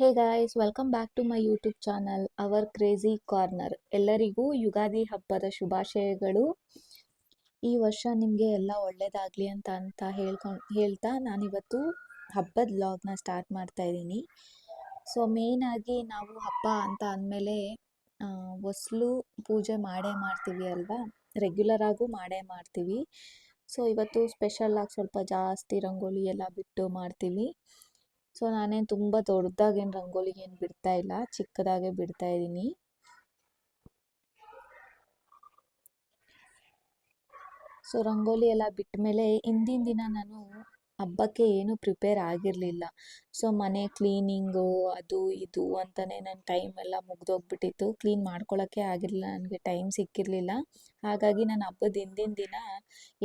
Hey guys welcome back to my YouTube channel our crazy corner ಎಲ್ಲರಿಗೂ ಯುಗಾದಿ ಹಬ್ಬದ ಶುಭಾಶಯಗಳು. ಈ ವರ್ಷ ನಿಮಗೆ ಎಲ್ಲ ಒಳ್ಳೇದಾಗಲಿ ಅಂತ ಅಂತ ಹೇಳ್ಕೊಂಡು ಹೇಳ್ತಾ ನಾನಿವತ್ತು ಹಬ್ಬದ ವ್ಲಾಗ್ನ ಸ್ಟಾರ್ಟ್ ಮಾಡ್ತಾ ಇದ್ದೀನಿ. ಸೊ ಮೇಯ್ನಾಗಿ ನಾವು ಹಬ್ಬ ಅಂತ ಅಂದಮೇಲೆ ಹೊಸ್ಲು ಪೂಜೆ ಮಾಡೇ ಮಾಡ್ತೀವಿ ಅಲ್ವಾ? ರೆಗ್ಯುಲರ್ ಆಗೂ ಮಾಡೇ ಮಾಡ್ತೀವಿ. ಸೊ ಇವತ್ತು ಸ್ಪೆಷಲ್ ಆಗಿ ಸ್ವಲ್ಪ ಜಾಸ್ತಿ ರಂಗೋಲಿ ಎಲ್ಲ ಬಿಟ್ಟು ಮಾಡ್ತೀವಿ. ಸೊ ನಾನೇನು ತುಂಬ ದೊಡ್ಡದಾಗೇನು ರಂಗೋಲಿ ಏನು ಬಿಡ್ತಾ ಇಲ್ಲ, ಚಿಕ್ಕದಾಗೆ ಬಿಡ್ತಾ ಇದ್ದೀನಿ. ಸೊ ರಂಗೋಲಿ ಎಲ್ಲ ಬಿಟ್ಟ ಮೇಲೆ ಹಿಂದಿನ ದಿನ ನಾನು ಹಬ್ಬಕ್ಕೆ ಏನು ಪ್ರಿಪೇರ್ ಆಗಿರಲಿಲ್ಲ. ಸೊ ಮನೆ ಕ್ಲೀನಿಂಗು, ಅದು ಇದು ಅಂತಲೇ ನನ್ನ ಟೈಮ್ ಎಲ್ಲ ಮುಗ್ದೋಗ್ಬಿಟ್ಟಿತ್ತು. ಕ್ಲೀನ್ ಮಾಡ್ಕೊಳ್ಳೋಕ್ಕೆ ಆಗಿರಲಿಲ್ಲ, ನನಗೆ ಟೈಮ್ ಸಿಕ್ಕಿರಲಿಲ್ಲ. ಹಾಗಾಗಿ ನಾನು ಹಬ್ಬದ ಹಿಂದಿನ ದಿನ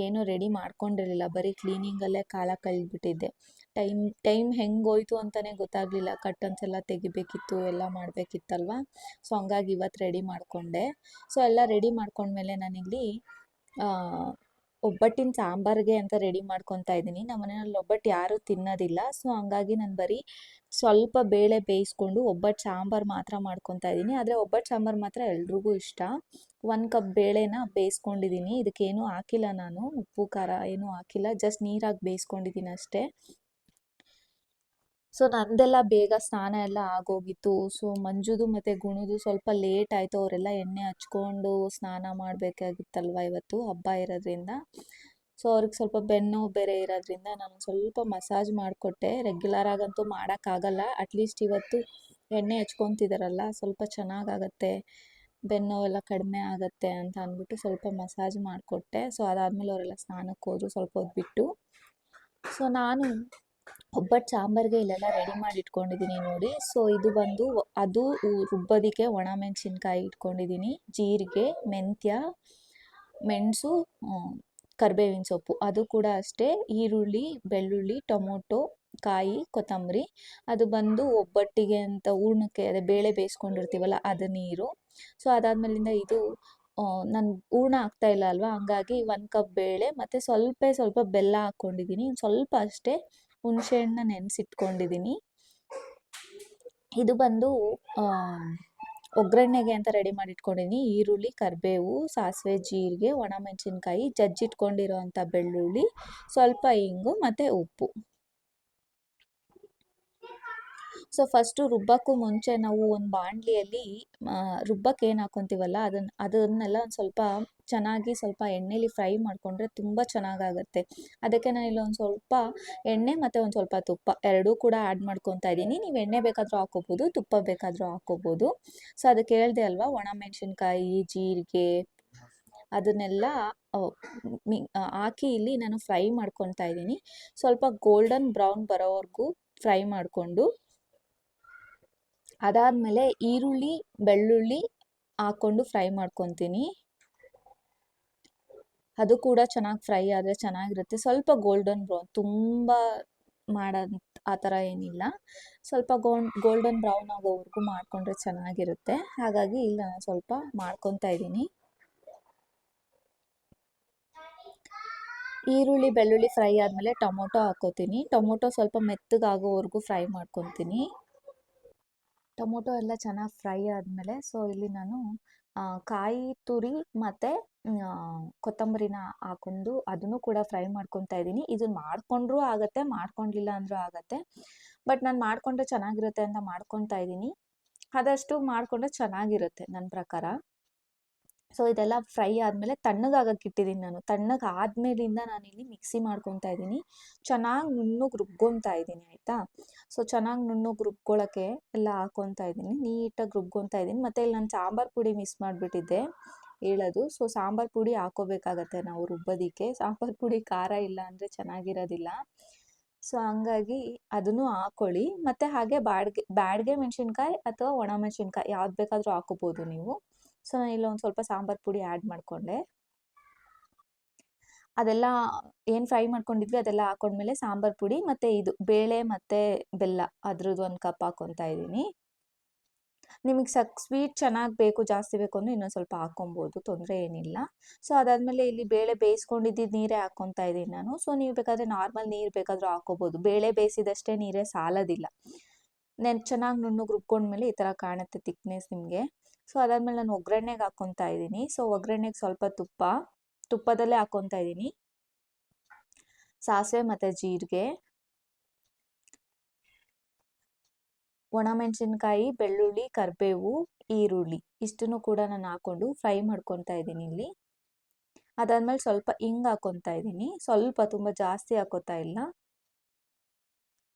ಏನೂ ರೆಡಿ ಮಾಡ್ಕೊಂಡಿರಲಿಲ್ಲ. ಬರೀ ಕ್ಲೀನಿಂಗಲ್ಲೇ ಕಾಲ ಕಳೆದ್ಬಿಟ್ಟಿದ್ದೆ. ಟೈಮ್ ಟೈಮ್ ಹೆಂಗ್ ಹೋಯ್ತು ಅಂತಲೇ ಗೊತ್ತಾಗಲಿಲ್ಲ. ಕರ್ಟನ್ಸ್ ಎಲ್ಲ ತೆಗಿಬೇಕಿತ್ತು, ಎಲ್ಲ ಮಾಡಬೇಕಿತ್ತಲ್ವ? ಸೊ, ಹಂಗಾಗಿ ಇವತ್ತು ರೆಡಿ ಮಾಡಿಕೊಂಡೆ. ಸೊ, ಎಲ್ಲ ರೆಡಿ ಮಾಡ್ಕೊಂಡ್ಮೇಲೆ ನಾನಿಲ್ಲಿ ಒಬ್ಬಟ್ಟಿನ ಸಾಂಬಾರಿಗೆ ಅಂತ ರೆಡಿ ಮಾಡ್ಕೊತಾ ಇದ್ದೀನಿ. ನಮ್ಮ ಮನೆಯಲ್ಲಿ ಒಬ್ಬಟ್ಟು ಯಾರೂ ತಿನ್ನೋದಿಲ್ಲ. ಸೊ, ಹಂಗಾಗಿ ನಾನು ಬರೀ ಸ್ವಲ್ಪ ಬೇಳೆ ಬೇಯಿಸ್ಕೊಂಡು ಒಬ್ಬಟ್ಟು ಸಾಂಬಾರು ಮಾತ್ರ ಮಾಡ್ಕೊತಾ ಇದ್ದೀನಿ. ಆದರೆ ಒಬ್ಬಟ್ಟು ಸಾಂಬಾರು ಮಾತ್ರ ಎಲ್ರಿಗೂ ಇಷ್ಟ. ಒಂದು ಕಪ್ ಬೇಳೆನ ಬೇಯಿಸ್ಕೊಂಡಿದ್ದೀನಿ. ಇದಕ್ಕೇನು ಹಾಕಿಲ್ಲ ನಾನು. ಉಪ್ಪು, ಖಾರ ಏನೂ ಹಾಕಿಲ್ಲ. ಜಸ್ಟ್ ನೀರಾಗಿ ಬೇಯಿಸ್ಕೊಂಡಿದ್ದೀನಿ ಅಷ್ಟೇ. ಸೊ ನಂದೆಲ್ಲ ಬೇಗ ಸ್ನಾನ ಎಲ್ಲ ಆಗೋಗಿತ್ತು. ಸೊ ಮಂಜುದು ಮತ್ತು ಗುಣುದು ಸ್ವಲ್ಪ ಲೇಟ್ ಆಯಿತು. ಅವರೆಲ್ಲ ಎಣ್ಣೆ ಹಚ್ಕೊಂಡು ಸ್ನಾನ ಮಾಡಬೇಕಾಗಿತ್ತಲ್ವ ಇವತ್ತು, ಹಬ್ಬ ಇರೋದ್ರಿಂದ. ಸೊ ಅವ್ರಿಗೆ ಸ್ವಲ್ಪ ಬೆನ್ನು ಬೇರೆ ಇರೋದ್ರಿಂದ ನಾನು ಸ್ವಲ್ಪ ಮಸಾಜ್ ಮಾಡಿಕೊಟ್ಟೆ. ರೆಗ್ಯುಲರ್ ಆಗಂತೂ ಮಾಡೋಕ್ಕಾಗಲ್ಲ ಅಟ್ಲೀಸ್ಟ್ ಇವತ್ತು ಎಣ್ಣೆ ಹಚ್ಕೊತಿದಾರಲ್ಲ, ಸ್ವಲ್ಪ ಚೆನ್ನಾಗಾಗತ್ತೆ. ಬೆನ್ನು ಎಲ್ಲ ಕಡಿಮೆ ಆಗುತ್ತೆ ಅಂತ ಅಂದ್ಬಿಟ್ಟು ಸ್ವಲ್ಪ ಮಸಾಜ್ ಮಾಡಿಕೊಟ್ಟೆ. ಸೊ ಅದಾದಮೇಲೆ ಅವರೆಲ್ಲ ಸ್ನಾನಕ್ಕೆ ಹೋದ್ರು ಸ್ವಲ್ಪ ಹೊತ್ತು ಬಿಟ್ಟು ಸೊ ನಾನು ಒಬ್ಬಟ್ಟು ಸಾಂಬಾರಿಗೆ ಇಲ್ಲೆಲ್ಲ ರೆಡಿ ಮಾಡಿ ಇಟ್ಕೊಂಡಿದ್ದೀನಿ ನೋಡಿ. ಸೊ ಇದು ಬಂದು ಅದು ರುಬ್ಬೋದಕ್ಕೆ ಒಣ ಮೆಣಸಿನ್ಕಾಯಿ ಇಟ್ಕೊಂಡಿದ್ದೀನಿ. ಜೀರಿಗೆ, ಮೆಂತ್ಯ, ಮೆಣಸು ಕರಿಬೇವಿನ ಸೊಪ್ಪು. ಅದು ಕೂಡ ಅಷ್ಟೇ. ಈರುಳ್ಳಿ, ಬೆಳ್ಳುಳ್ಳಿ, ಟೊಮೊಟೊ, ಕಾಯಿ, ಕೊತ್ತಂಬರಿ. ಅದು ಬಂದು ಒಬ್ಬಟ್ಟಿಗೆ ಅಂತ ಹೂರ್ಣಕ್ಕೆ, ಅದೇ ಬೇಳೆ ಬೇಯಿಸ್ಕೊಂಡಿರ್ತೀವಲ್ಲ, ಅದು ನೀರು. ಸೊ ಅದಾದ್ಮೇಲಿಂದ ಇದು ನಾನು, ಹೂರ್ಣ ಆಗ್ತಾ ಇಲ್ಲ ಅಲ್ವಾ? ಹಂಗಾಗಿ ಒಂದು ಕಪ್ ಬೇಳೆ ಮತ್ತು ಸ್ವಲ್ಪ ಸ್ವಲ್ಪ ಬೆಲ್ಲ ಹಾಕ್ಕೊಂಡಿದ್ದೀನಿ ಸ್ವಲ್ಪ ಅಷ್ಟೇ ಹುಣಸೆಹಣ್ಣನ್ನ ನೆನೆಸಿಟ್ಕೊಂಡಿದ್ದೀನಿ ಇದು ಬಂದು ಒಗ್ಗರಣೆಗೆ ಅಂತ ರೆಡಿ ಮಾಡಿ ಇಟ್ಕೊಂಡಿದ್ದೀನಿ ಈರುಳ್ಳಿ, ಕರಿಬೇವು, ಸಾಸಿವೆ, ಜೀರಿಗೆ ಜಜ್ಜಿಟ್ಕೊಂಡಿರೋ ಅಂಥ ಬೆಳ್ಳುಳ್ಳಿ, ಸ್ವಲ್ಪ ಇಂಗು ಮತ್ತು ಉಪ್ಪು. ಸೊ ಫಸ್ಟು ರುಬ್ಬಕ್ಕೂ ಮುಂಚೆ ನಾವು ಒಂದು ಬಾಣಲಿಯಲ್ಲಿ ರುಬ್ಬಕ್ಕೆ ಏನು ಹಾಕ್ಕೊತೀವಲ್ಲ ಅದನ್ನು ಅದನ್ನೆಲ್ಲ ಒಂದು ಸ್ವಲ್ಪ ಚೆನ್ನಾಗಿ ಸ್ವಲ್ಪ ಎಣ್ಣೆಲಿ ಫ್ರೈ ಮಾಡಿಕೊಂಡ್ರೆ ತುಂಬ ಚೆನ್ನಾಗಾಗತ್ತೆ. ಅದಕ್ಕೆ ನಾನು ಇಲ್ಲಿ ಒಂದು ಸ್ವಲ್ಪ ಎಣ್ಣೆ ಮತ್ತು ಒಂದು ಸ್ವಲ್ಪ ತುಪ್ಪ ಎರಡೂ ಕೂಡ ಆ್ಯಡ್ ಮಾಡ್ಕೊತಾ ಇದ್ದೀನಿ. ನೀವು ಎಣ್ಣೆ ಬೇಕಾದರೂ ಹಾಕೋಬೋದು ತುಪ್ಪ ಬೇಕಾದರೂ ಹಾಕೋಬೋದು ಸೊ ಅದಕ್ಕೆ ಹೇಳ್ದೆ ಅಲ್ವಾ, ಒಣ ಮೆಣಸಿನ್ಕಾಯಿ, ಜೀರಿಗೆ ಅದನ್ನೆಲ್ಲ ಮಿ ಹಾಕಿ ಇಲ್ಲಿ ನಾನು ಫ್ರೈ ಮಾಡ್ಕೊತಾ ಇದ್ದೀನಿ. ಸ್ವಲ್ಪ ಗೋಲ್ಡನ್ ಬ್ರೌನ್ ಬರೋವರೆಗೂ ಫ್ರೈ ಮಾಡಿಕೊಂಡು, ಅದಾದಮೇಲೆ ಈರುಳ್ಳಿ, ಬೆಳ್ಳುಳ್ಳಿ ಹಾಕ್ಕೊಂಡು ಫ್ರೈ ಮಾಡ್ಕೊತೀನಿ. ಅದು ಕೂಡ ಚೆನ್ನಾಗಿ ಫ್ರೈ ಆದರೆ ಚೆನ್ನಾಗಿರುತ್ತೆ. ಸ್ವಲ್ಪ ಗೋಲ್ಡನ್ ಬ್ರೌನ್ ತುಂಬ ಮಾಡೋ ಆ ಥರ ಏನಿಲ್ಲ. ಸ್ವಲ್ಪ ಗೋಲ್ ಗೋಲ್ಡನ್ ಬ್ರೌನ್ ಆಗೋವರೆಗೂ ಮಾಡಿಕೊಂಡ್ರೆ ಚೆನ್ನಾಗಿರುತ್ತೆ. ಹಾಗಾಗಿ ಇಲ್ಲಿ, ನಾನು ಸ್ವಲ್ಪ ಮಾಡ್ಕೊತಾ ಇದ್ದೀನಿ. ಈರುಳ್ಳಿ, ಬೆಳ್ಳುಳ್ಳಿ ಫ್ರೈ ಆದಮೇಲೆ ಟೊಮೊಟೊ ಹಾಕೋತೀನಿ. ಟೊಮೊಟೊ ಸ್ವಲ್ಪ ಮೆತ್ತಗಾಗೋವರೆಗೂ ಫ್ರೈ ಮಾಡ್ಕೊತೀನಿ. ಟೊಮೊಟೊ ಎಲ್ಲ ಚೆನ್ನಾಗಿ ಫ್ರೈ ಆದಮೇಲೆ, ಸೊ ಇಲ್ಲಿ ನಾನು ಕಾಯಿ ತುರಿ ಮತ್ತು ಕೊತ್ತಂಬರಿನ ಹಾಕೊಂಡು ಅದನ್ನು ಕೂಡ ಫ್ರೈ ಮಾಡ್ಕೊತಾ ಇದ್ದೀನಿ. ಇದನ್ನು ಮಾಡಿಕೊಂಡ್ರೂ ಆಗುತ್ತೆ, ಮಾಡ್ಕೊಂಡಿಲ್ಲ ಅಂದರೂ ಆಗುತ್ತೆ. ಬಟ್ ನಾನು ಮಾಡಿಕೊಂಡ್ರೆ ಚೆನ್ನಾಗಿರುತ್ತೆ ಅಂತ ಮಾಡ್ಕೊತಾ ಇದ್ದೀನಿ. ಆದಷ್ಟು ಮಾಡಿಕೊಂಡ್ರೆ ಚೆನ್ನಾಗಿರುತ್ತೆ ನನ್ನ ಪ್ರಕಾರ. ಸೊ ಇದೆಲ್ಲ ಫ್ರೈ ಆದಮೇಲೆ ತಣ್ಣಗಾಗಕ್ಕೆ ಇಟ್ಟಿದ್ದೀನಿ ನಾನು. ತಣ್ಣಗೆ ಆದಮೇಲಿಂದ ನಾನಿಲ್ಲಿ ಮಿಕ್ಸಿ ಮಾಡ್ಕೊತಾ ಇದ್ದೀನಿ. ಚೆನ್ನಾಗಿ ನುಣ್ಣಗೆ ರುಬ್ಕೊತಾ ಇದ್ದೀನಿ, ಆಯಿತಾ? ಸೊ ಚೆನ್ನಾಗಿ ನುಣ್ಣಗೆ ರುಬ್ಕೊಳ್ಳೋಕ್ಕೆ ಎಲ್ಲ ಹಾಕ್ಕೊತಾ ಇದ್ದೀನಿ. ನೀಟಾಗಿ ರುಬ್ಕೊತಾ ಇದ್ದೀನಿ. ಮತ್ತೆ ಇಲ್ಲಿ ನಾನು ಸಾಂಬಾರು ಪುಡಿ ಮಿಸ್ ಮಾಡಿಬಿಟ್ಟಿದ್ದೆ. ಹೇಳೋದು. ಸೊ ಸಾಂಬಾರು ಪುಡಿ ಹಾಕೋಬೇಕಾಗತ್ತೆ ನಾವು ರುಬ್ಬೋದಕ್ಕೆ. ಸಾಂಬಾರು ಪುಡಿ ಖಾರ ಇಲ್ಲ ಅಂದರೆ ಚೆನ್ನಾಗಿರೋದಿಲ್ಲ. ಸೊ ಹಂಗಾಗಿ ಅದನ್ನು ಹಾಕ್ಕೊಳ್ಳಿ ಮತ್ತು ಹಾಗೆ ಬಾಡಿಗೆ, ಬ್ಯಾಡಿಗೆ ಮೆಣಸಿನ್ಕಾಯಿ ಅಥವಾ ಒಣ ಮೆಣಸಿನ್ಕಾಯಿ ಯಾವ್ದು ಬೇಕಾದರೂ ಹಾಕೋಬೋದು ನೀವು. ಸೊ ನಾನು ಇಲ್ಲೊಂದು ಸ್ವಲ್ಪ ಸಾಂಬಾರು ಪುಡಿ ಆ್ಯಡ್ ಮಾಡಿಕೊಂಡೆ. ಅದೆಲ್ಲ ಏನು ಫ್ರೈ ಮಾಡ್ಕೊಂಡಿದ್ವಿ ಅದೆಲ್ಲ ಹಾಕೊಂಡ್ಮೇಲೆ ಸಾಂಬಾರು ಪುಡಿ ಮತ್ತು ಇದು ಬೇಳೆ ಮತ್ತು ಬೆಲ್ಲ ಅದ್ರದ್ದು ಒಂದು ಕಪ್ ಹಾಕೊತಾ ಇದ್ದೀನಿ. ನಿಮಗೆ ಸಕ್, ಸ್ವೀಟ್ ಚೆನ್ನಾಗಿ ಬೇಕು, ಜಾಸ್ತಿ ಬೇಕು ಅಂದರೆ ಇನ್ನೊಂದು ಸ್ವಲ್ಪ ಹಾಕ್ಕೊಬೋದು, ತೊಂದರೆ ಏನಿಲ್ಲ. ಸೊ ಅದಾದಮೇಲೆ ಇಲ್ಲಿ ಬೇಳೆ ಬೇಯಿಸ್ಕೊಂಡಿದ್ದು ನೀರೇ ಹಾಕ್ಕೊತಾ ಇದ್ದೀನಿ ನಾನು. ಸೊ ನೀವು ಬೇಕಾದರೆ ನಾರ್ಮಲ್ ನೀರು ಬೇಕಾದರೂ ಹಾಕ್ಕೋಬೋದು. ಬೇಳೆ ಬೇಯಿಸಿದಷ್ಟೇ ನೀರೇ ಸಾಲೋದಿಲ್ಲ. ನೆನ್, ಚೆನ್ನಾಗಿ ನುಣ್ಣಗೆ ರುಬ್ಕೊಂಡ್ಮೇಲೆ ಈ ಥರ ಕಾಣುತ್ತೆ ತಿಕ್ನೆಸ್ ನಿಮಗೆ. ಸೊ ಅದಾದಮೇಲೆ ನಾನು ಒಗ್ಗರಣೆಗೆ ಹಾಕ್ಕೊತಾ ಇದ್ದೀನಿ. ಸೊ ಒಗ್ಗರಣೆಗೆ ಸ್ವಲ್ಪ ತುಪ್ಪ, ತುಪ್ಪದಲ್ಲೇ ಹಾಕ್ಕೊತಾ ಇದ್ದೀನಿ. ಸಾಸಿವೆ ಮತ್ತು ಜೀರಿಗೆ. ಒಣಮೆಣಸಿನ್ಕಾಯಿ, ಬೆಳ್ಳುಳ್ಳಿ, ಕರಿಬೇವು, ಈರುಳ್ಳಿ ಇಷ್ಟನ್ನು ಕೂಡ ನಾನು ಹಾಕ್ಕೊಂಡು ಫ್ರೈ ಮಾಡ್ಕೊತಾ ಇದ್ದೀನಿ ಇಲ್ಲಿ. ಅದಾದ್ಮೇಲೆ ಸ್ವಲ್ಪ ಹಿಂಗ್ ಹಾಕೊತಾ ಇದ್ದೀನಿ. ಸ್ವಲ್ಪ ತುಂಬ ಜಾಸ್ತಿ ಹಾಕೋತಾ ಇಲ್ಲ.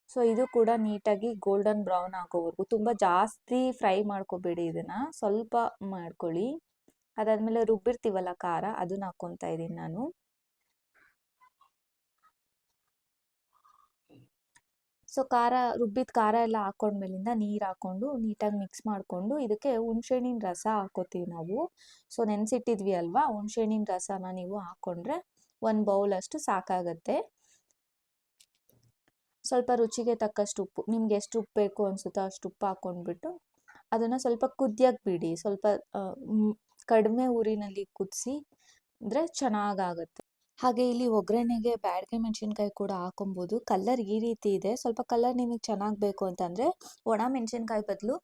ಸೊ, ಇದು ಕೂಡ ನೀಟಾಗಿ ಗೋಲ್ಡನ್ ಬ್ರೌನ್ ಆಗೋವರೆಗೂ ತುಂಬ ಜಾಸ್ತಿ ಫ್ರೈ ಮಾಡ್ಕೋಬೇಡಿ ಇದನ್ನು. ಸ್ವಲ್ಪ ಮಾಡ್ಕೊಳ್ಳಿ. ಅದಾದಮೇಲೆ ರುಬ್ಬಿರ್ತೀವಲ್ಲ ಖಾರ, ಅದನ್ನ ಹಾಕ್ಕೊತಾ ಇದ್ದೀನಿ ನಾನು. ಸೊ, ಖಾರ, ರುಬ್ಬಿದ ಖಾರ ಎಲ್ಲ ಹಾಕೊಂಡ್ಮೇಲಿಂದ ನೀರು ಹಾಕ್ಕೊಂಡು ನೀಟಾಗಿ ಮಿಕ್ಸ್ ಮಾಡಿಕೊಂಡು ಇದಕ್ಕೆ ಹುಣ್ಸೆಹಣ್ಣಿನ ರಸ ಹಾಕೋತೀವಿ ನಾವು. ಸೊ, ನೆನೆಸಿಟ್ಟಿದ್ವಿ ಅಲ್ವಾ? ಹುಣ್ಸೆಹಣ್ಣಿನ ರಸನ ನೀವು ಹಾಕ್ಕೊಂಡ್ರೆ ಒಂದು ಬೌಲಷ್ಟು ಸಾಕಾಗತ್ತೆ. ಸ್ವಲ್ಪ ರುಚಿಗೆ ತಕ್ಕಷ್ಟು ಉಪ್ಪು, ನಿಮ್ಗೆ ಎಷ್ಟು ಉಪ್ಪು ಬೇಕು ಅನ್ಸುತ್ತೋ ಅಷ್ಟು ಉಪ್ಪು ಹಾಕ್ಕೊಂಡ್ಬಿಟ್ಟು ಅದನ್ನು ಸ್ವಲ್ಪ ಕುದಿಯಕ್ಕೆ ಬಿಡಿ. ಸ್ವಲ್ಪ ಕಡಿಮೆ ಊರಿನಲ್ಲಿ ಕುದಿಸಿ ಅಂದರೆ ಚೆನ್ನಾಗಾಗುತ್ತೆ. ಹಾಗೆ ಇಲ್ಲಿ ಒಗ್ಗರಣೆಗೆ ಬ್ಯಾಡಗೆ ಮೆಣಸಿನ್ಕಾಯಿ ಕೂಡ ಹಾಕೊಬೋದು. ಕಲರ್ ಈ ರೀತಿ ಇದೆ. ಸ್ವಲ್ಪ ಕಲರ್ ನಿಮಗೆ ಚೆನ್ನಾಗಿ ಬೇಕು ಅಂತಂದರೆ ಒಣ ಮೆಣಸಿನ್ಕಾಯಿ ಬದಲು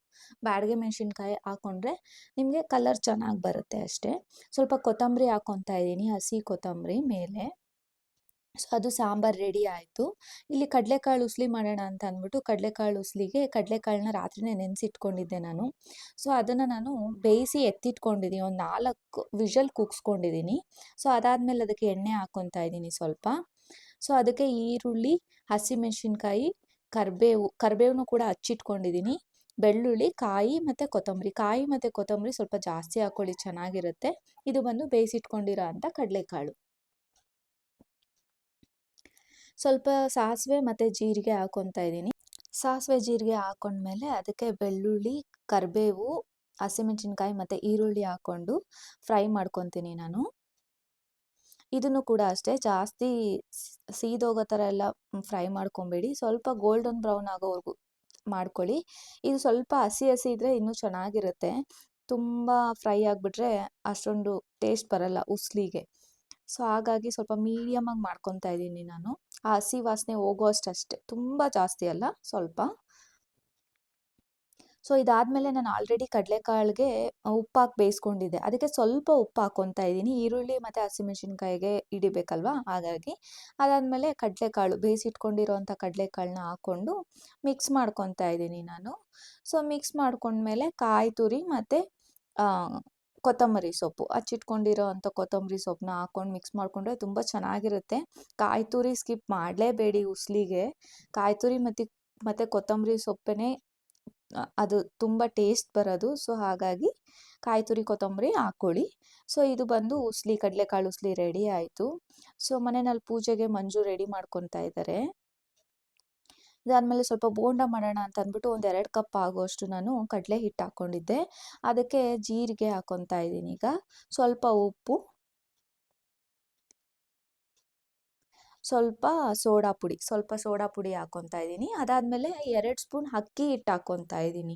ಬ್ಯಾಡಗೆ ಮೆಣಸಿನ್ಕಾಯಿ ಹಾಕೊಂಡ್ರೆ ನಿಮಗೆ ಕಲರ್ ಚೆನ್ನಾಗಿ ಬರುತ್ತೆ ಅಷ್ಟೇ. ಸ್ವಲ್ಪ ಕೊತ್ತಂಬರಿ ಹಾಕೊತಾ ಇದ್ದೀನಿ ಹಸಿ ಕೊತ್ತಂಬರಿ ಮೇಲೆ. ಸೊ, ಅದು ಸಾಂಬಾರು ರೆಡಿ ಆಯಿತು. ಇಲ್ಲಿ ಕಡಲೆಕಾಳು ಉಸ್ಲಿ ಮಾಡೋಣ ಅಂತ ಅಂದ್ಬಿಟ್ಟು ಕಡಲೆಕಾಳು ಉಸ್ಲಿಗೆ ಕಡಲೆಕಾಳನ್ನ ರಾತ್ರಿನೇ ನೆನೆಸಿಟ್ಕೊಂಡಿದ್ದೆ ನಾನು. ಸೊ, ಅದನ್ನು ನಾನು ಬೇಯಿಸಿ ಎತ್ತಿಟ್ಕೊಂಡಿದ್ದೀನಿ ಒಂದು ನಾಲ್ಕು ವಿಷಲ್ ಕುಗ್ಸ್ಕೊಂಡಿದ್ದೀನಿ ಸೊ, ಅದಾದಮೇಲೆ ಅದಕ್ಕೆ ಎಣ್ಣೆ ಹಾಕ್ಕೊತಾ ಇದ್ದೀನಿ ಸ್ವಲ್ಪ. ಸೊ, ಅದಕ್ಕೆ ಈರುಳ್ಳಿ, ಹಸಿಮೆಣಸಿನ್ಕಾಯಿ, ಕರಿಬೇವು ಕರಿಬೇವನ್ನು ಕೂಡ ಹಚ್ಚಿಟ್ಕೊಂಡಿದ್ದೀನಿ ಬೆಳ್ಳುಳ್ಳಿ, ಕಾಯಿ ಮತ್ತು ಕೊತ್ತಂಬರಿ. ಕಾಯಿ ಮತ್ತು ಕೊತ್ತಂಬರಿ ಸ್ವಲ್ಪ ಜಾಸ್ತಿ ಹಾಕ್ಕೊಳ್ಳಿ ಚೆನ್ನಾಗಿರುತ್ತೆ. ಇದು ಬಂದು ಬೇಯಿಸಿಟ್ಕೊಂಡಿರೋ ಅಂಥ ಕಡಲೆಕಾಳು. ಸ್ವಲ್ಪ ಸಾಸಿವೆ ಮತ್ತು ಜೀರಿಗೆ ಹಾಕ್ಕೊತಾ ಇದ್ದೀನಿ. ಸಾಸಿವೆ, ಜೀರಿಗೆ ಹಾಕ್ಕೊಂಡ್ಮೇಲೆ ಅದಕ್ಕೆ ಬೆಳ್ಳುಳ್ಳಿ, ಕರಿಬೇವು, ಹಸಿಮೆಣಸಿನ್ಕಾಯಿ ಮತ್ತು ಈರುಳ್ಳಿ ಹಾಕ್ಕೊಂಡು ಫ್ರೈ ಮಾಡ್ಕೊತೀನಿ ನಾನು. ಇದನ್ನು ಕೂಡ ಅಷ್ಟೇ, ಜಾಸ್ತಿ ಸೀದೋಗೋ ಥರ ಎಲ್ಲ ಫ್ರೈ ಮಾಡ್ಕೊಬೇಡಿ. ಸ್ವಲ್ಪ ಗೋಲ್ಡನ್ ಬ್ರೌನ್ ಆಗೋವರೆಗೂ ಮಾಡ್ಕೊಳ್ಳಿ. ಇದು ಸ್ವಲ್ಪ ಹಸಿ ಹಸಿ ಇದ್ದರೆ ಇನ್ನೂ ಚೆನ್ನಾಗಿರುತ್ತೆ. ತುಂಬ ಫ್ರೈ ಆಗಿಬಿಟ್ರೆ ಅಷ್ಟೊಂದು ಟೇಸ್ಟ್ ಬರಲ್ಲ ಉಸ್ಲಿಗೆ. ಸೊ, ಹಾಗಾಗಿ ಸ್ವಲ್ಪ ಮೀಡಿಯಮಾಗಿ ಮಾಡ್ಕೊತಾ ಇದ್ದೀನಿ ನಾನು. ಆ ಹಸಿ ವಾಸನೆ ಹೋಗುವಷ್ಟಷ್ಟೇ ತುಂಬ ಜಾಸ್ತಿ ಅಲ್ಲ, ಸ್ವಲ್ಪ. ಸೊ, ಇದಾದಮೇಲೆ ನಾನು ಆಲ್ರೆಡಿ ಕಡಲೆಕಾಳಿಗೆ ಉಪ್ಪು ಹಾಕಿ ಬೇಯಿಸ್ಕೊಂಡಿದ್ದೆ. ಅದಕ್ಕೆ ಸ್ವಲ್ಪ ಉಪ್ಪು ಹಾಕ್ಕೊತಾ ಇದ್ದೀನಿ. ಈರುಳ್ಳಿ ಮತ್ತು ಹಸಿಮೆಣಸಿನ್ಕಾಯಿಗೆ ಹಿಡಿಬೇಕಲ್ವಾ? ಹಾಗಾಗಿ ಅದಾದಮೇಲೆ ಕಡಲೆಕಾಳು, ಬೇಯಿಸಿಟ್ಕೊಂಡಿರೋಂಥ ಕಡಲೆಕಾಳನ್ನ ಹಾಕ್ಕೊಂಡು ಮಿಕ್ಸ್ ಮಾಡ್ಕೊತಾ ಇದ್ದೀನಿ ನಾನು. ಸೊ ಮಿಕ್ಸ್ ಮಾಡ್ಕೊಂಡ್ಮೇಲೆ ಕಾಯಿ ತುರಿ ಮತ್ತು ಕೊತ್ತಂಬರಿ ಸೊಪ್ಪು. ಹಚ್ಚಿಟ್ಕೊಂಡಿರೋ ಅಂಥ ಕೊತ್ತಂಬರಿ ಸೊಪ್ಪನ್ನ ಹಾಕ್ಕೊಂಡು ಮಿಕ್ಸ್ ಮಾಡಿಕೊಂಡ್ರೆ ತುಂಬ ಚೆನ್ನಾಗಿರುತ್ತೆ. ಕಾಯಿ ತುರಿ ಸ್ಕಿಪ್ ಮಾಡಲೇಬೇಡಿ ಉಸ್ಲಿಗೆ. ಕಾಯಿ ತುರಿ ಮತ್ತು ಮತ್ತು ಕೊತ್ತಂಬರಿ ಸೊಪ್ಪೇ ಅದು ತುಂಬ ಟೇಸ್ಟ್ ಬರೋದು. ಸೊ ಹಾಗಾಗಿ ಕಾಯಿ ತುರಿ ಕೊತ್ತಂಬರಿ ಹಾಕ್ಕೊಳ್ಳಿ. ಸೊ ಇದು ಬಂದು ಉಸ್ಲಿ, ಕಡಲೆಕಾಳು ಉಸ್ಲಿ ರೆಡಿ ಆಯಿತು. ಸೊ ಮನೆಯಲ್ಲಿ ಪೂಜೆಗೆ ಮಂಜು ರೆಡಿ ಮಾಡ್ಕೊತಾ ಇದ್ದಾರೆ. ಇದಾದಮೇಲೆ ಸ್ವಲ್ಪ ಬೋಂಡ ಮಾಡೋಣ ಅಂತ ಅಂದ್ಬಿಟ್ಟು ಒಂದು ಎರಡು ಕಪ್ ಆಗುವಷ್ಟು ನಾನು ಕಡಲೆ ಹಿಟ್ಟು ಹಾಕ್ಕೊಂಡಿದ್ದೆ ಅದಕ್ಕೆ ಜೀರಿಗೆ ಹಾಕ್ಕೊತಾ ಇದ್ದೀನಿ ಈಗ. ಸ್ವಲ್ಪ ಉಪ್ಪು. ಸ್ವಲ್ಪ ಸೋಡಾ ಪುಡಿ, ಸ್ವಲ್ಪ ಸೋಡಾ ಪುಡಿ ಹಾಕ್ಕೊತಾ ಇದ್ದೀನಿ. ಅದಾದಮೇಲೆ ಎರಡು ಸ್ಪೂನ್ ಅಕ್ಕಿ ಹಿಟ್ಟು ಹಾಕ್ಕೊತಾ ಇದ್ದೀನಿ.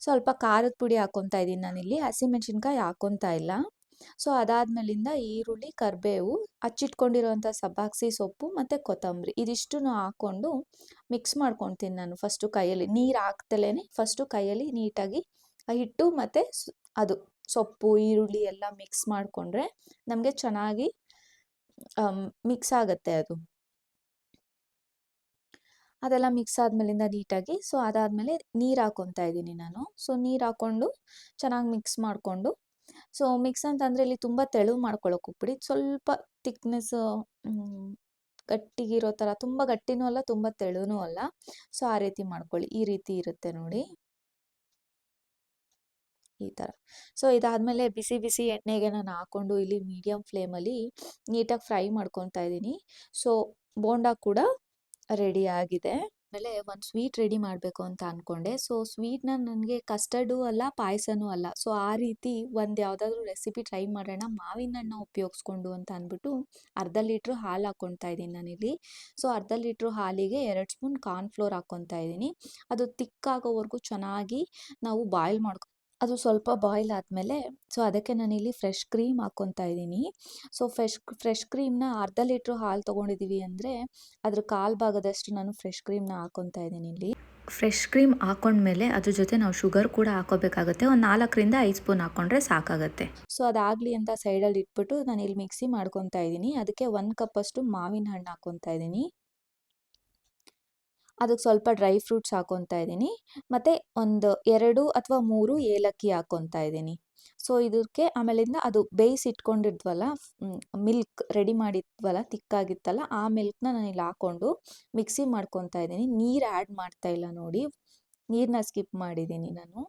ಸ್ವಲ್ಪ ಖಾರದ ಪುಡಿ ಹಾಕ್ಕೊತಾ ಇದ್ದೀನಿ ನಾನಿಲ್ಲಿ. ಹಸಿಮೆಣ್ಸಿನ್ಕಾಯಿ ಹಾಕ್ಕೊತಾ ಇಲ್ಲ. ಸೊ, ಅದಾದ್ಮೇಲಿಂದ ಈರುಳ್ಳಿ, ಕರಿಬೇವು ಹಚ್ಚಿಟ್ಕೊಂಡಿರೋಂಥ ಸಬ್ಬಾಕ್ಸಿ ಸೊಪ್ಪು ಮತ್ತು ಕೊತ್ತಂಬರಿ ಇದಿಷ್ಟನ್ನು ಹಾಕ್ಕೊಂಡು ಮಿಕ್ಸ್ ಮಾಡ್ಕೊತೀನಿ ನಾನು ಫಸ್ಟು ಕೈಯಲ್ಲಿ. ನೀರು ಹಾಕ್ದಲೇ ಫಸ್ಟು ಕೈಯಲ್ಲಿ ನೀಟಾಗಿ ಹಿಟ್ಟು ಮತ್ತು ಅದು ಸೊಪ್ಪು, ಈರುಳ್ಳಿ ಎಲ್ಲ ಮಿಕ್ಸ್ ಮಾಡಿಕೊಂಡ್ರೆ ನಮಗೆ ಚೆನ್ನಾಗಿ ಮಿಕ್ಸ್ ಆಗುತ್ತೆ ಅದು. ಅದೆಲ್ಲ ಮಿಕ್ಸ್ ಆದಮೇಲಿಂದ ನೀಟಾಗಿ ಸೊ, ಅದಾದಮೇಲೆ ನೀರು ಹಾಕೊತಾ ಇದ್ದೀನಿ ನಾನು. ಸೊ, ನೀರು ಹಾಕ್ಕೊಂಡು ಚೆನ್ನಾಗಿ ಮಿಕ್ಸ್ ಮಾಡಿಕೊಂಡು ಸೊ, ಮಿಕ್ಸ್ ಅಂತಂದರೆ ಇಲ್ಲಿ ತುಂಬ ತೆಳು ಮಾಡ್ಕೊಳ್ಳೋಕೆ ಹೋಗ್ಬಿಡಿ ಸ್ವಲ್ಪ ತಿಕ್ನೆಸ್ ಗಟ್ಟಿಗಿರೋ ಥರ ತುಂಬ ಗಟ್ಟಿನೂ ಅಲ್ಲ, ತುಂಬ ತೆಳುನೂ ಅಲ್ಲ. ಸೊ, ಆ ರೀತಿ ಮಾಡ್ಕೊಳ್ಳಿ. ಈ ರೀತಿ ಇರುತ್ತೆ ನೋಡಿ. ಈ ಥರ ಸೊ, ಇದಾದಮೇಲೆ ಬಿಸಿ ಬಿಸಿ ಎಣ್ಣೆಗೆ ನಾನು ಹಾಕ್ಕೊಂಡು ಇಲ್ಲಿ ಮೀಡಿಯಮ್ ಫ್ಲೇಮಲ್ಲಿ ನೀಟಾಗಿ ಫ್ರೈ ಮಾಡ್ಕೊತಾ ಇದ್ದೀನಿ ಸೊ, ಬೋಂಡ ಕೂಡ ರೆಡಿ ಆಗಿದೆ. ಆಮೇಲೆ ಒಂದು ಸ್ವೀಟ್ ರೆಡಿ ಮಾಡಬೇಕು ಅಂತ ಅಂದ್ಕೊಂಡೆ ಸೊ ಸ್ವೀಟ್ನ ನನಗೆ ಕಸ್ಟರ್ಡು ಅಲ್ಲ, ಪಾಯಸನೂ ಅಲ್ಲ. ಸೊ ಆ ರೀತಿ ಒಂದು ಯಾವುದಾದ್ರೂ ರೆಸಿಪಿ ಟ್ರೈ ಮಾಡೋಣ. ಮಾವಿನ ಹಣ್ಣ ಉಪಯೋಗಿಸ್ಕೊಂಡು ಅಂತ ಅಂದ್ಬಿಟ್ಟು ಅರ್ಧ ಲೀಟ್ರ್ ಹಾಲು ಹಾಕ್ಕೊತಾ ಇದ್ದೀನಿ ನಾನಿಲ್ಲಿ. ಸೊ ಅರ್ಧ ಲೀಟ್ರ್ ಹಾಲಿಗೆ ಎರಡು ಸ್ಪೂನ್ ಕಾರ್ನ್ಫ್ಲೋರ್ ಹಾಕ್ಕೊತಾ ಇದ್ದೀನಿ. ಅದು ತಿಕ್ಕಾಗೋವರೆಗೂ ಚೆನ್ನಾಗಿ ನಾವು ಬಾಯ್ಲ್ ಮಾಡ್ಕೊ ಅದು ಸ್ವಲ್ಪ ಬಾಯ್ಲ್ ಆದಮೇಲೆ ಸೊ ಅದಕ್ಕೆ ನಾನಿಲ್ಲಿ ಫ್ರೆಶ್ ಕ್ರೀಮ್ ಹಾಕ್ಕೊತಾ ಇದ್ದೀನಿ. ಸೊ ಫ್ರೆಶ್ ಫ್ರೆಶ್ ಕ್ರೀಮ್ನ ಅರ್ಧ ಲೀಟ್ರ್ ಹಾಲು ತೊಗೊಂಡಿದ್ದೀವಿ ಅಂದರೆ ಅದ್ರ ಕಾಲು ಭಾಗದಷ್ಟು ನಾನು ಫ್ರೆಶ್ ಕ್ರೀಮ್ನ ಹಾಕ್ಕೊತಾ ಇದ್ದೀನಿ ಇಲ್ಲಿ. ಫ್ರೆಶ್ ಕ್ರೀಮ್ ಹಾಕೊಂಡ್ಮೇಲೆ ಅದ್ರ ಜೊತೆ ನಾವು ಶುಗರ್ ಕೂಡ ಹಾಕೋಬೇಕಾಗುತ್ತೆ ಒಂದು ನಾಲ್ಕರಿಂದ ಐದು ಸ್ಪೂನ್ ಹಾಕೊಂಡ್ರೆ ಸಾಕಾಗುತ್ತೆ. ಸೊ ಅದಾಗಲಿ ಅಂತ ಸೈಡಲ್ಲಿ ಇಟ್ಬಿಟ್ಟು ನಾನು ಇಲ್ಲಿ ಮಿಕ್ಸಿ ಮಾಡ್ಕೊತಾ ಇದ್ದೀನಿ. ಅದಕ್ಕೆ ಒಂದು ಕಪ್ಪಷ್ಟು ಮಾವಿನ ಹಣ್ಣು ಹಾಕ್ಕೊತಾ ಇದ್ದೀನಿ. ಅದಕ್ಕೆ ಸ್ವಲ್ಪ ಡ್ರೈ ಫ್ರೂಟ್ಸ್ ಹಾಕೊತಾ ಇದ್ದೀನಿ. ಮತ್ತು ಒಂದು ಎರಡು ಅಥವಾ ಮೂರು ಏಲಕ್ಕಿ ಹಾಕೊತಾ ಇದ್ದೀನಿ. ಸೊ ಇದಕ್ಕೆ ಆಮೇಲಿಂದ ಅದು ಬೇಯಿಸಿಟ್ಕೊಂಡಿದ್ವಲ್ಲ ಮಿಲ್ಕ್ ರೆಡಿ ಮಾಡಿದ್ವಲ್ಲ, ತಿಕ್ಕಾಗಿತ್ತಲ್ಲ, ಆ ಮಿಲ್ಕ್ನ ನಾನು ಇಲ್ಲಿ ಹಾಕ್ಕೊಂಡು ಮಿಕ್ಸಿ ಮಾಡ್ಕೊತಾ ಇದ್ದೀನಿ. ನೀರು ಆ್ಯಡ್ ಮಾಡ್ತಾ ಇಲ್ಲ ನೋಡಿ. ನೀರನ್ನ ಸ್ಕಿಪ್ ಮಾಡಿದ್ದೀನಿ ನಾನು.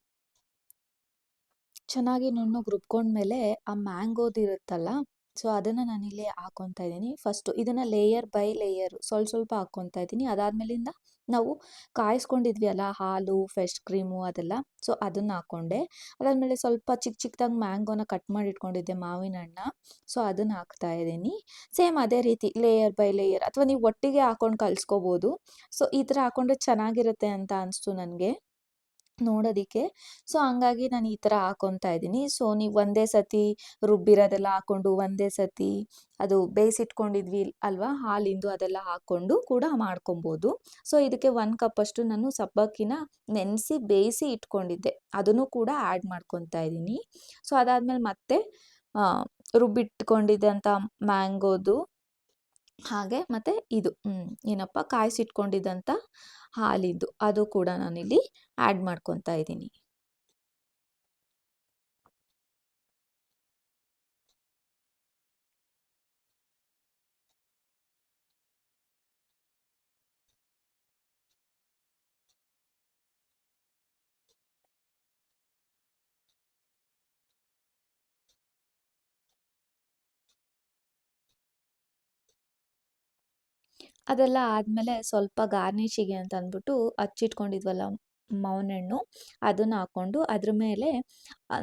ಚೆನ್ನಾಗಿ ನುಣ್ಣಗೆ ರುಬ್ಕೊಂಡ್ಮೇಲೆ ಆ ಮ್ಯಾಂಗೋದಿರುತ್ತಲ್ಲ ಸೊ, ಅದನ್ನು ನಾನಿಲ್ಲಿ ಹಾಕೊತಾ ಇದ್ದೀನಿ. ಫಸ್ಟು ಇದನ್ನು ಲೇಯರ್ ಬೈ ಲೇಯರ್ ಸ್ವಲ್ಪ ಸ್ವಲ್ಪ ಹಾಕ್ಕೊತಾ ಇದ್ದೀನಿ. ಅದಾದಮೇಲಿಂದ ನಾವು ಕಾಯಿಸ್ಕೊಂಡಿದ್ವಿ ಅಲ್ಲ ಹಾಲು ಫ್ರೆಶ್ ಕ್ರೀಮು ಅದೆಲ್ಲ. ಸೊ ಅದನ್ನು ಹಾಕ್ಕೊಂಡೆ ಅದಾದಮೇಲೆ ಸ್ವಲ್ಪ ಚಿಕ್ಕ ಚಿಕ್ಕದಾಗಿ ಮ್ಯಾಂಗೋನ ಕಟ್ ಮಾಡಿ ಇಟ್ಕೊಂಡಿದ್ದೆ ಮಾವಿನ ಹಣ್ಣ. ಸೊ ಅದನ್ನು ಹಾಕ್ತಾ ಇದ್ದೀನಿ. ಸೇಮ್ ಅದೇ ರೀತಿ ಲೇಯರ್ ಬೈ ಲೇಯರ್ ಅಥವಾ ನೀವು ಒಟ್ಟಿಗೆ ಹಾಕೊಂಡು ಕಲಿಸ್ಕೋಬೋದು. ಸೊ ಈ ಥರ ಹಾಕೊಂಡ್ರೆ ಚೆನ್ನಾಗಿರುತ್ತೆ ಅಂತ ಅನಿಸ್ತು ನನಗೆ. ನೋಡೋದಕ್ಕೆ. ಸೊ, ಹಂಗಾಗಿ ನಾನು ಈ ಥರ ಹಾಕೊತಾ ಇದ್ದೀನಿ. ಸೊ, ನೀವು ಒಂದೇ ಸತಿ ರುಬ್ಬಿರೋದೆಲ್ಲ ಹಾಕ್ಕೊಂಡು ಒಂದೇ ಸತಿ ಅದು ಬೇಯಿಸಿಟ್ಕೊಂಡಿದ್ವಿ ಅಲ್ವಾ, ಹಾಲಿಂದು ಅದೆಲ್ಲ ಹಾಕ್ಕೊಂಡು ಕೂಡ ಮಾಡ್ಕೊಬೋದು ಸೊ, ಇದಕ್ಕೆ ಒಂದು ಕಪ್ಪಷ್ಟು ನಾನು ಸಬ್ಬಕ್ಕಿನ ನೆನೆಸಿ ಬೇಯಿಸಿ ಇಟ್ಕೊಂಡಿದ್ದೆ. ಅದನ್ನು ಕೂಡ ಆ್ಯಡ್ ಮಾಡ್ಕೊತಾ ಇದ್ದೀನಿ. ಸೊ, ಅದಾದಮೇಲೆ ಮತ್ತೆ ರುಬ್ಬಿಟ್ಕೊಂಡಿದ್ದಂಥ ಮ್ಯಾಂಗೋದು ಹಾಗೆ ಮತ್ತು ಇದು ಏನಪ್ಪ ಕಾಯಿಸಿಟ್ಕೊಂಡಿದ್ದಂಥ ಹಾಲಿದ್ದು ಅದು ಕೂಡ ನಾನಿಲ್ಲಿ ಆ್ಯಡ್ ಮಾಡ್ಕೊತಾ ಇದ್ದೀನಿ. ಅದೆಲ್ಲ ಆದಮೇಲೆ ಸ್ವಲ್ಪ ಗಾರ್ನಿಷಿಗೆ ಅಂತ ಅಂದ್ಬಿಟ್ಟು ಹಚ್ಚಿಟ್ಕೊಂಡಿದ್ವಲ್ಲ ಮಾವಿನ ಹಣ್ಣು ಅದನ್ನು ಹಾಕ್ಕೊಂಡು ಅದ್ರ ಮೇಲೆ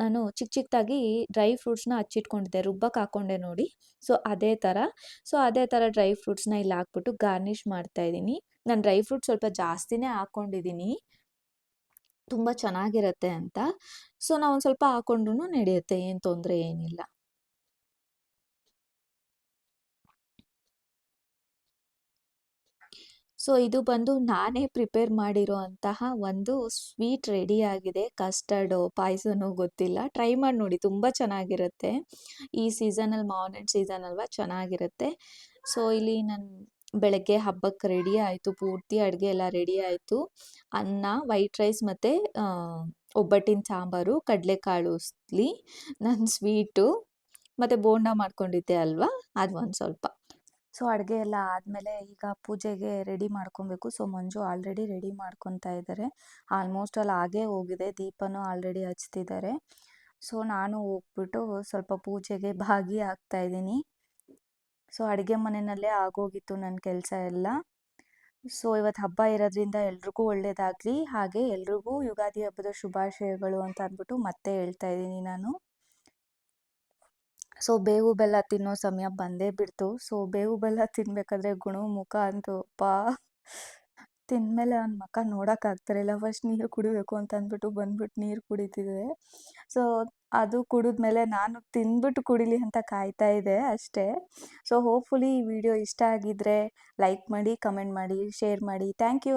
ನಾನು ಚಿಕ್ಕ ಚಿಕ್ಕದಾಗಿ ಡ್ರೈ ಫ್ರೂಟ್ಸ್ನ ಹಚ್ಚಿಟ್ಕೊಂಡಿದ್ದೆ ರುಬ್ಬಕ್ಕೆ ಹಾಕ್ಕೊಂಡೆ ನೋಡಿ. ಸೊ, ಅದೇ ಥರ ಸೊ, ಅದೇ ಥರ ಡ್ರೈ ಫ್ರೂಟ್ಸ್ನ ಇಲ್ಲಿ ಹಾಕ್ಬಿಟ್ಟು ಗಾರ್ನಿಷ್ ಮಾಡ್ತಾಯಿದ್ದೀನಿ ನಾನು ಡ್ರೈ ಫ್ರೂಟ್ಸ್ ಸ್ವಲ್ಪ ಜಾಸ್ತಿನೇ ಹಾಕ್ಕೊಂಡಿದ್ದೀನಿ ತುಂಬ ಚೆನ್ನಾಗಿರುತ್ತೆ ಅಂತ. ಸೊ ನಾವು ಒಂದು ಸ್ವಲ್ಪ ಹಾಕ್ಕೊಂಡ್ರು ನಡೆಯುತ್ತೆ, ಏನು ತೊಂದರೆ ಏನಿಲ್ಲ. ಸೊ, ಇದು ಬಂದು ನಾನೇ ಪ್ರಿಪೇರ್ ಮಾಡಿರೋ ಅಂತಹ ಒಂದು ಸ್ವೀಟ್ ರೆಡಿ ಆಗಿದೆ. ಕಸ್ಟರ್ಡು, ಪಾಯಸನೋ ಗೊತ್ತಿಲ್ಲ. ಟ್ರೈ ಮಾಡಿ ನೋಡಿ, ತುಂಬ ಚೆನ್ನಾಗಿರುತ್ತೆ. ಈ ಸೀಸನಲ್ಲಿ ಮಾವಿನ ಸೀಸನ್ ಅಲ್ವಾ, ಚೆನ್ನಾಗಿರುತ್ತೆ. ಸೊ, ಇಲ್ಲಿ ನಾನು ಬೆಳಗ್ಗೆ ಹಬ್ಬಕ್ಕೆ ರೆಡಿ ಆಯಿತು. ಪೂರ್ತಿ ಅಡುಗೆ ಎಲ್ಲ ರೆಡಿ ಆಯಿತು. ಅನ್ನ, ವೈಟ್ ರೈಸ್ ಮತ್ತು ಒಬ್ಬಟ್ಟಿನ ಸಾಂಬಾರು, ಕಡಲೆಕಾಳು ಉಸ್ಲಿ ನನ್ನ ಸ್ವೀಟು, ಮತ್ತು ಬೋಂಡ ಮಾಡ್ಕೊಂಡಿದ್ದೆ ಅಲ್ವಾ? ಅದು ಒಂದು ಸ್ವಲ್ಪ. ಸೊ, ಅಡುಗೆ ಎಲ್ಲ ಆದಮೇಲೆ ಈಗ ಪೂಜೆಗೆ ರೆಡಿ ಮಾಡ್ಕೊಬೇಕು. ಸೊ, ಮಂಜು ಆಲ್ರೆಡಿ ರೆಡಿ ಮಾಡ್ಕೊತಾ ಇದ್ದಾರೆ. ಆಲ್ಮೋಸ್ಟ್ ಅಲ್ಲಿ ಆಗೇ ಹೋಗಿದೆ. ದೀಪನೂ ಆಲ್ರೆಡಿ ಹಚ್ತಿದ್ದಾರೆ. ಸೊ, ನಾನು ಹೋಗ್ಬಿಟ್ಟು ಸ್ವಲ್ಪ ಪೂಜೆಗೆ ಭಾಗಿ ಆಗ್ತಾ ಇದ್ದೀನಿ. ಸೊ, ಅಡುಗೆ ಮನೆಯಲ್ಲೇ ಆಗೋಗಿತ್ತು ನನ್ನ ಕೆಲಸ ಎಲ್ಲ. ಸೊ ಇವತ್ತು ಹಬ್ಬ ಇರೋದ್ರಿಂದ ಎಲ್ರಿಗೂ ಒಳ್ಳೆಯದಾಗಲಿ ಹಾಗೆ ಎಲ್ರಿಗೂ ಯುಗಾದಿ ಹಬ್ಬದ ಶುಭಾಶಯಗಳು ಅಂತ ಅಂದ್ಬಿಟ್ಟು ಮತ್ತೆ ಹೇಳ್ತಾ ಇದ್ದೀನಿ ನಾನು. ಸೊ, ಬೇವು ಬೆಲ್ಲ ತಿನ್ನೋ ಸಮಯ ಬಂದೇ ಬಿಡ್ತು. ಸೊ, ಬೇವು ಬೆಲ್ಲ ತಿನ್ಬೇಕಾದ್ರೆ ಗುಣ, ಮುಖ ಅಂತೂ ಅಪ್ಪ. ತಿಂದಮೇಲೆ ಅವ್ನ ಮುಖ ನೋಡೋಕ್ಕಾಗ್ತಿರಲಿಲ್ಲ ಫಸ್ಟ್ ನೀರು ಕುಡಿಬೇಕು ಅಂತ ಅಂದ್ಬಿಟ್ಟು ಬಂದ್ಬಿಟ್ಟು ನೀರು ಕುಡಿತಿದ್ದೆ. ಸೊ, ಅದು ಕುಡಿದ್ಮೇಲೆ ನಾನು ತಿಂದ್ಬಿಟ್ಟು ಕುಡಿಲಿ ಅಂತ ಕಾಯ್ತಾ ಇದೆ ಅಷ್ಟೇ. ಸೊ, ಹೋಪ್ಫುಲಿ ಈ ವಿಡಿಯೋ ಇಷ್ಟ ಆಗಿದ್ರೆ ಲೈಕ್ ಮಾಡಿ, ಕಮೆಂಟ್ ಮಾಡಿ, ಶೇರ್ ಮಾಡಿ. Thank you